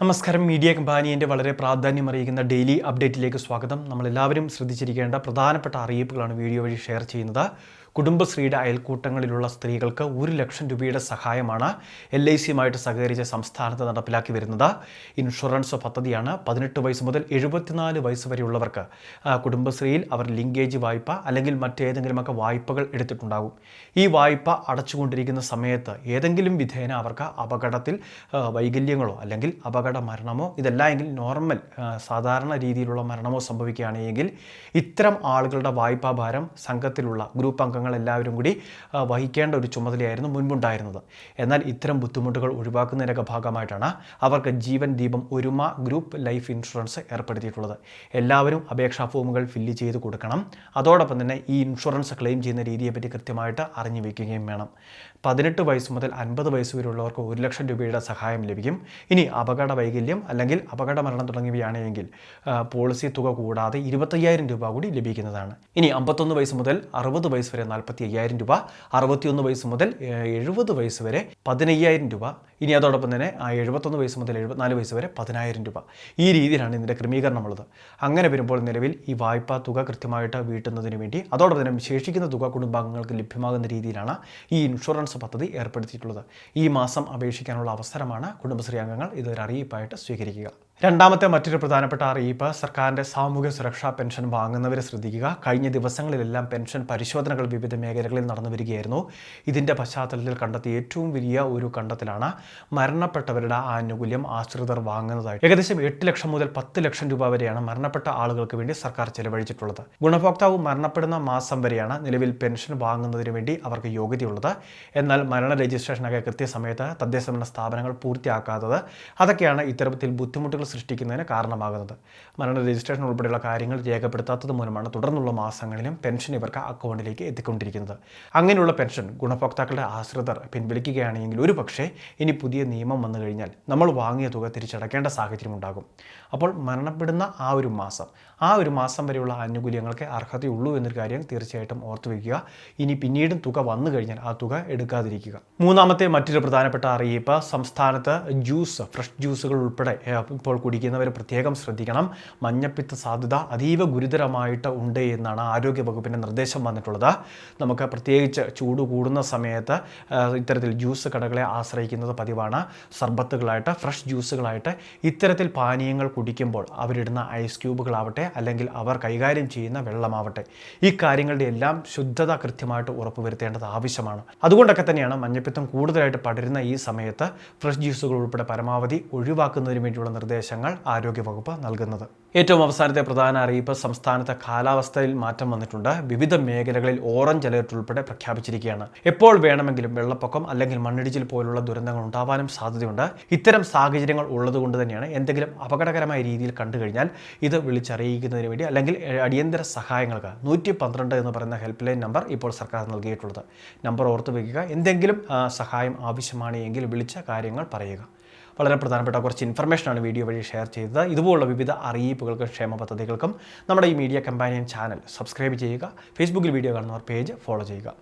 നമസ്കാരം. മീഡിയ കമ്പാനിയന്റെ വളരെ പ്രാധാന്യം അറിയിക്കുന്ന ഡെയിലി അപ്ഡേറ്റിലേക്ക് സ്വാഗതം. നമ്മളെല്ലാവരും ശ്രദ്ധിച്ചിരിക്കേണ്ട പ്രധാനപ്പെട്ട അറിയിപ്പുകളാണ് വീഡിയോ വഴി ഷെയർ ചെയ്യുന്നത്. കുടുംബശ്രീയുടെ അയൽക്കൂട്ടങ്ങളിലുള്ള സ്ത്രീകൾക്ക് ഒരു ലക്ഷം രൂപയുടെ സഹായമാണ് എൽ ഐ സിയുമായിട്ട് സഹകരിച്ച് സംസ്ഥാനത്ത് നടപ്പിലാക്കി വരുന്നത്. ഇൻഷുറൻസ് പദ്ധതിയാണ് പതിനെട്ട് വയസ്സ് മുതൽ എഴുപത്തിനാല് വയസ്സ് വരെയുള്ളവർക്ക് കുടുംബശ്രീയിൽ അവർ ലിങ്കേജ് വായ്പ അല്ലെങ്കിൽ മറ്റേതെങ്കിലുമൊക്കെ വായ്പകൾ എടുത്തിട്ടുണ്ടാകും. ഈ വായ്പ അടച്ചുകൊണ്ടിരിക്കുന്ന സമയത്ത് ഏതെങ്കിലും വിധേന അവർക്ക് അപകടത്തിൽ വൈകല്യങ്ങളോ അല്ലെങ്കിൽ അപകട മരണമോ ഇതല്ല എങ്കിൽ നോർമൽ സാധാരണ രീതിയിലുള്ള മരണമോ സംഭവിക്കുകയാണെങ്കിൽ ഇത്തരം ആളുകളുടെ വായ്പാ ഭാരം സംഘത്തിലുള്ള ഗ്രൂപ്പ് അംഗങ്ങൾ എല്ലാവരും കൂടി വഹിക്കേണ്ട ഒരു ചുമതലയായിരുന്നു മുൻപുണ്ടായിരുന്നത്. എന്നാൽ ഇത്തരം ബുദ്ധിമുട്ടുകൾ ഒഴിവാക്കുന്നതിനൊക്കെ ഭാഗമായിട്ടാണ് അവർക്ക് ജീവൻ ദീപം ഒരുമ ഗ്രൂപ്പ് ലൈഫ് ഇൻഷുറൻസ് ഏർപ്പെടുത്തിയിട്ടുള്ളത്. എല്ലാവരും അപേക്ഷാ ഫോമുകൾ ഫില്ല് ചെയ്ത് കൊടുക്കണം. അതോടൊപ്പം തന്നെ ഈ ഇൻഷുറൻസ് ക്ലെയിം ചെയ്യുന്ന രീതിയെപ്പറ്റി കൃത്യമായിട്ട് അറിഞ്ഞു വയ്ക്കുകയും വേണം. പതിനെട്ട് വയസ്സ് മുതൽ അൻപത് വയസ്സ് വരെയുള്ളവർക്ക് ഒരു ലക്ഷം രൂപയുടെ സഹായം ലഭിക്കും. ഇനി അപകട വൈകല്യം അല്ലെങ്കിൽ അപകട മരണം തുടങ്ങിയവയാണെങ്കിൽ പോളിസി തുക കൂടാതെ ഇരുപത്തയ്യായിരം രൂപ കൂടി ലഭിക്കുന്നതാണ്. ഇനി അമ്പത്തൊന്ന് വയസ്സ് മുതൽ അറുപത് വയസ്സ് വരെ നാൽപ്പത്തി അയ്യായിരം രൂപ അറുപത്തിയൊന്ന് വയസ്സ് മുതൽ എഴുപത് വയസ്സ് വരെ പതിനയ്യായിരം രൂപ. ഇനി അതോടൊപ്പം തന്നെ ആ എഴുപത്തൊന്ന് വയസ്സ് മുതൽ എഴുപത്തിനാല് വയസ്സ് വരെ പതിനായിരം രൂപ. ഈ രീതിയിലാണ് ഇതിന്റെ ക്രമീകരണമുള്ളത്. അങ്ങനെ വരുമ്പോൾ നിലവിൽ ഈ വായ്പാ തുക കൃത്യമായിട്ട് വീട്ടുന്നതിന് വേണ്ടി അതോടൊപ്പം തന്നെ ശേഷിക്കുന്ന തുക കുടുംബാംഗങ്ങൾക്ക് ലഭ്യമാകുന്ന രീതിയിലാണ് ഈ ഇൻഷുറൻസ് പദ്ധതി ഏർപ്പെടുത്തിയിട്ടുള്ളത്. ഈ മാസം അപേക്ഷിക്കാനുള്ള അവസരമാണ് കുടുംബശ്രീ അംഗങ്ങൾ ഇതൊരു അറിയിപ്പായിട്ട് സ്വീകരിക്കുക. രണ്ടാമത്തെ മറ്റൊരു പ്രധാനപ്പെട്ട അറിയിപ്പ് സർക്കാരിന്റെ സാമൂഹ്യ സുരക്ഷാ പെൻഷൻ വാങ്ങുന്നവരെ ശ്രദ്ധിക്കുക. കഴിഞ്ഞ ദിവസങ്ങളിലെല്ലാം പെൻഷൻ പരിശോധനകൾ വിവിധ മേഖലകളിൽ നടന്നു വരികയായിരുന്നു. ഇതിന്റെ പശ്ചാത്തലത്തിൽ കണ്ടെത്തിയ ഏറ്റവും വലിയ ഒരു കണ്ടെത്തലാണ് മരണപ്പെട്ടവരുടെ ആനുകൂല്യം ആശ്രിതർ വാങ്ങുന്നതായി. ഏകദേശം എട്ട് ലക്ഷം മുതൽ പത്ത് ലക്ഷം രൂപ വരെയാണ് മരണപ്പെട്ട ആളുകൾക്ക് വേണ്ടി സർക്കാർ ചെലവഴിച്ചിട്ടുള്ളത്. ഗുണഭോക്താവ് മരണപ്പെടുന്ന മാസം വരെയാണ് നിലവിൽ പെൻഷൻ വാങ്ങുന്നതിന് വേണ്ടി അവർക്ക് യോഗ്യതയുള്ളത്. എന്നാൽ മരണ രജിസ്ട്രേഷനൊക്കെ കൃത്യസമയത്ത് തദ്ദേശ സ്ഥാപനങ്ങൾ പൂർത്തിയാക്കാത്തത്. അതൊക്കെയാണ് ഇത്തരത്തിൽ ബുദ്ധിമുട്ടുകൾ സൃഷ്ടിക്കുന്നതിന് കാരണമാകുന്നത്. മരണ രജിസ്ട്രേഷൻ ഉൾപ്പെടെയുള്ള കാര്യങ്ങൾ രേഖപ്പെടുത്താത്തത് മൂലമാണ് തുടർന്നുള്ള മാസങ്ങളിലും പെൻഷൻ ഇവർക്ക് അക്കൗണ്ടിലേക്ക് എത്തിക്കൊണ്ടിരിക്കുന്നത്. അങ്ങനെയുള്ള പെൻഷൻ ഗുണഭോക്താക്കളുടെ ആശ്രിതർ പിൻവലിക്കുകയാണെങ്കിൽ ഒരു പക്ഷേ ഇനി പുതിയ നിയമം വന്നു കഴിഞ്ഞാൽ നമ്മൾ വാങ്ങിയ തുക തിരിച്ചടക്കേണ്ട സാഹചര്യം ഉണ്ടാകും. അപ്പോൾ മരണപ്പെടുന്ന ആ ഒരു മാസം ആ ഒരു മാസം വരെയുള്ള ആനുകൂല്യങ്ങൾക്ക് അർഹതയുള്ളൂ എന്നൊരു കാര്യം തീർച്ചയായിട്ടും ഓർത്തു വയ്ക്കുക. ഇനി പിന്നീടും തുക വന്നു കഴിഞ്ഞാൽ ആ തുക എടുക്കാതിരിക്കുക. മൂന്നാമത്തെ മറ്റൊരു പ്രധാനപ്പെട്ട അറിയിപ്പ് സംസ്ഥാനത്ത് ജ്യൂസ് ഫ്രഷ് ജ്യൂസുകൾ ഉൾപ്പെടെ ഏഹ്, കുടിക്കുന്നവർ പ്രത്യേകം ശ്രദ്ധിക്കണം. മഞ്ഞപ്പിത്ത സാധ്യത അതീവ ഗുരുതരമായിട്ട് ഉണ്ട് എന്നാണ് ആരോഗ്യ വകുപ്പിന്റെ നിർദ്ദേശം വന്നിട്ടുള്ളത്. നമുക്ക് പ്രത്യേകിച്ച് ചൂട് കൂടുന്ന സമയത്ത് ഇത്തരത്തിൽ ജ്യൂസ് കടകളെ ആശ്രയിക്കുന്നത് പതിവാണ്. സർബത്തുകളായിട്ട് ഫ്രഷ് ജ്യൂസുകളായിട്ട് ഇത്തരത്തിൽ പാനീയങ്ങൾ കുടിക്കുമ്പോൾ അവരിടുന്ന ഐസ് ക്യൂബുകളാവട്ടെ അല്ലെങ്കിൽ അവർ കൈകാര്യം ചെയ്യുന്ന വെള്ളമാവട്ടെ ഈ കാര്യങ്ങളുടെ എല്ലാം ശുദ്ധത കൃത്യമായിട്ട് ഉറപ്പുവരുത്തേണ്ടത് ആവശ്യമാണ്. അതുകൊണ്ടൊക്കെ തന്നെയാണ് മഞ്ഞപ്പിത്തം കൂടുതലായിട്ട് പടരുന്ന ഈ സമയത്ത് ഫ്രഷ് ജ്യൂസുകൾ ഉൾപ്പെടെ പരമാവധി ഒഴിവാക്കുന്നതിന് വേണ്ടിയുള്ള നിർദ്ദേശങ്ങൾ ആരോഗ്യവകുപ്പ് നൽകുന്നത്. ഏറ്റവും അവസാനത്തെ പ്രധാന അറിയിപ്പ് സംസ്ഥാനത്തെ കാലാവസ്ഥയിൽ മാറ്റം വന്നിട്ടുണ്ട്. വിവിധ മേഖലകളിൽ ഓറഞ്ച് അലേർട്ട് ഉൾപ്പെടെ പ്രഖ്യാപിച്ചിരിക്കുകയാണ്. എപ്പോൾ വേണമെങ്കിലും വെള്ളപ്പൊക്കം അല്ലെങ്കിൽ മണ്ണിടിച്ചിൽ പോലുള്ള ദുരന്തങ്ങൾ ഉണ്ടാവാനും സാധ്യതയുണ്ട്. ഇത്തരം സാഹചര്യങ്ങൾ ഉള്ളതുകൊണ്ട് തന്നെയാണ് എന്തെങ്കിലും അപകടകരമായ രീതിയിൽ കണ്ടു കഴിഞ്ഞാൽ ഇത് വിളിച്ചറിയിക്കുന്നതിന് വേണ്ടി അല്ലെങ്കിൽ അടിയന്തര സഹായങ്ങൾക്ക് നൂറ്റി പന്ത്രണ്ട് എന്ന് പറയുന്ന ഹെൽപ്പ് ലൈൻ നമ്പർ ഇപ്പോൾ സർക്കാർ നൽകിയിട്ടുള്ളത്. നമ്പർ ഓർത്ത് വയ്ക്കുക. എന്തെങ്കിലും സഹായം ആവശ്യമാണ് എങ്കിൽ വിളിച്ച കാര്യങ്ങൾ പറയുക. വളരെ പ്രധാനപ്പെട്ട കുറച്ച് ഇൻഫർമേഷനാണ് വീഡിയോ വഴി ഷെയർ ചെയ്തത്. ഇതുപോലുള്ള വിവിധ അറിയിപ്പുകൾക്കും ക്ഷേമ പദ്ധതികൾക്കും നമ്മുടെ ഈ മീഡിയ കമ്പാനിയൻ ചാനൽ സബ്സ്ക്രൈബ് ചെയ്യുക. ഫേസ്ബുക്കിൽ വീഡിയോ കാണുന്നവർ പേജ് ഫോളോ ചെയ്യുക.